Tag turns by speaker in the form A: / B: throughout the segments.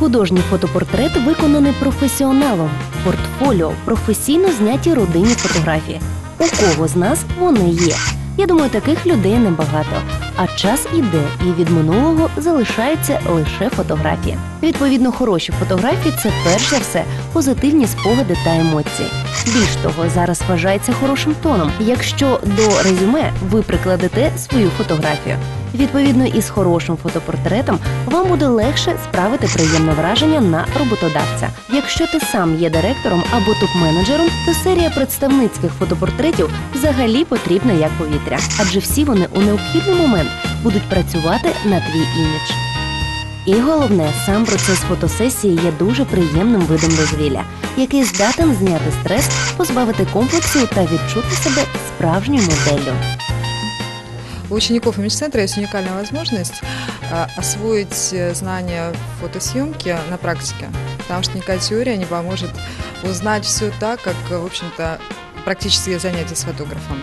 A: Художній фотопортрет виконаний професіоналом. Портфоліо професійно зняті родинні фотографії. У кого з нас вони є? Я думаю, таких людей небагато. А час іде, і від минулого залишаються лише фотографії. Відповідно, хороші фотографії це перш за все позитивні спогади та емоції. Більш того, зараз вважається хорошим тоном, якщо до резюме ви прикладете свою фотографію. Відповідно, із хорошим фотопортретом вам буде легше справити приємне враження на роботодавця. Якщо ти сам є директором або топ-менеджером, то серія представницьких фотопортретів взагалі потрібна як повітря, адже всі вони у необхідний момент будуть працювати на твій імідж. І головне, сам процес фотосесії є дуже приємним видом дозвілля, який здатен зняти стрес, позбавити комплексів та відчути себе справжньою моделлю.
B: У учеников имидж-центра есть уникальная возможность а, освоить э, знания фотосъемки на практике, потому что никакая теория не поможет узнать все так, как, э, в общем-то, практические занятия с фотографом.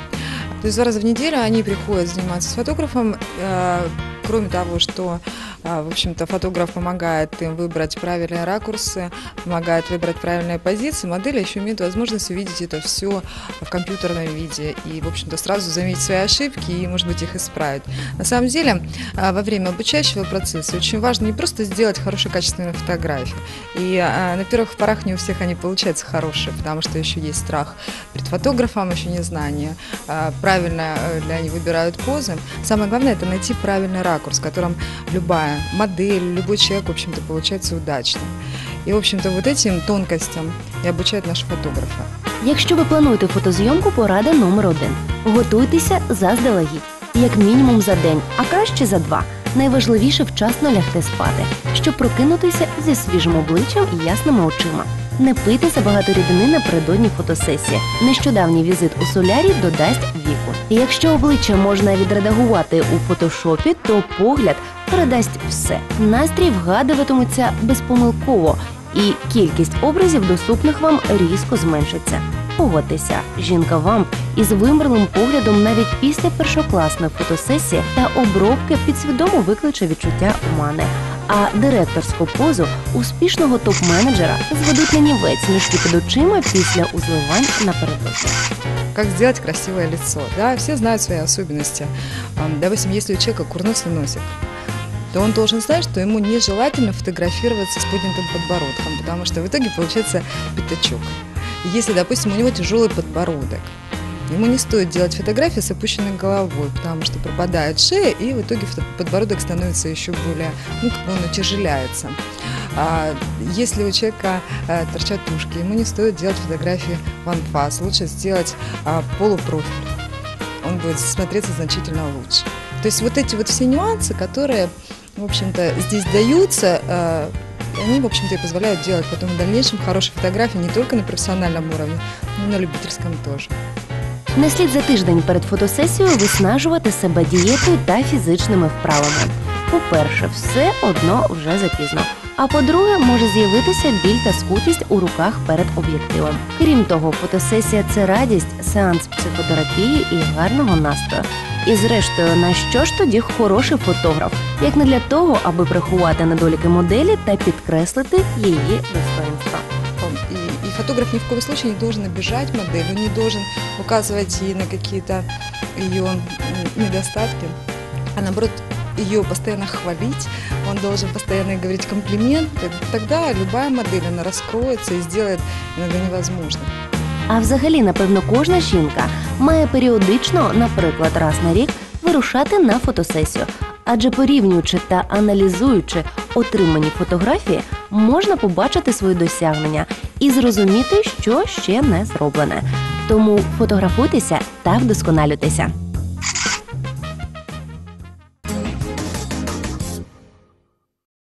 B: То есть два раза в неделю они приходят заниматься с фотографом, э, кроме того, что, а, в общем-то, фотограф помогает им выбрать правильные ракурсы, помогает выбрать правильные позиции, модели еще имеют возможность увидеть это все в компьютерном виде и, в общем-то, сразу заметить свои ошибки и, может быть, их исправить. На самом деле, а, во время обучающего процесса очень важно не просто сделать хорошие качественные фотографии. И а, на первых порах не у всех они получаются хорошие, потому что еще есть страх перед фотографом, еще незнание, правильно э, ли они выбирают позы. Самое главное – это найти правильный ракурс, в котором любая модель, любой человек, в общем-то, получается удачно. И, в общем-то, вот этим тонкостям и обучают наши фотографы.
A: Якщо ви плануєте фотозйомку, порада номер один: готуйтеся заздалегідь, як мінімум за день, а краще за два. Найважливіше вчасно лягти спати, щоб прокинутися зі свіжим обличчям і ясними очима. Не пийте забагато рідини напередодні фотосесії. Нещодавній візит у солярі додасть віку. Якщо обличчя можна відредагувати у фотошопі, то погляд передасть все. Настрій вгадуватиметься безпомилково, і кількість образів, доступних вам, різко зменшиться. Погодьтеся, жінка вам із вимерлим поглядом навіть після першокласної фотосесії та обробки підсвідомо викличе відчуття омани. А директорську позу успішного топ-менеджера зведуть на нівець між під очима після узливань напередодні.
B: Как сделать красивое лицо? Да, все знают свои особенности. Ам, Допустим, если у человека курносый носик, то он должен знать, что ему нежелательно фотографироваться с поднятым подбородком, потому что в итоге получается пятачок. И Если, допустим, у него тяжелый подбородок, ему не стоит делать фотографии с опущенной головой, потому что пропадает шея, и в итоге подбородок становится еще более, ну, как бы он утяжеляется. А если у человека э, торчат ушки, ему не стоит делать фотографии в анфас, лучше сделать а, полупрофиль. Он будет смотреться значительно лучше. То есть вот эти вот все нюансы, которые, в общем-то, здесь даются, э, они, в общем-то, и позволяют делать потом в дальнейшем хорошие фотографии не только на профессиональном уровне, но и на любительском тоже.
A: Не слід за тиждень перед фотосесією виснажувати себе дієтою та фізичними вправами. По-перше, все одно вже запізно. А по-друге, може з'явитися біль та скутість у руках перед об'єктивом. Крім того, фотосесія це радість, сеанс психотерапії і гарного настрою. І зрештою, на що ж тоді хороший фотограф, як не для того, аби приховати недоліки моделі та підкреслити її достоинства.
B: Фотограф ни в коем случае не должен обижать модель, он не должен указывать ей на какие-то ее недостатки, а наоборот ее постоянно хвалить, он должен постоянно говорить комплименты. Тогда любая модель, она раскроется и сделает иногда невозможно.
A: А взагалі, напевно, кожна жінка має періодично, наприклад, раз на рік, вирушати на фотосесію. Адже порівнюючи та аналізуючи отримані фотографії, можна побачити свої досягнення і зрозуміти, що ще не зроблене. Тому фотографуйтеся та вдосконалюйтеся.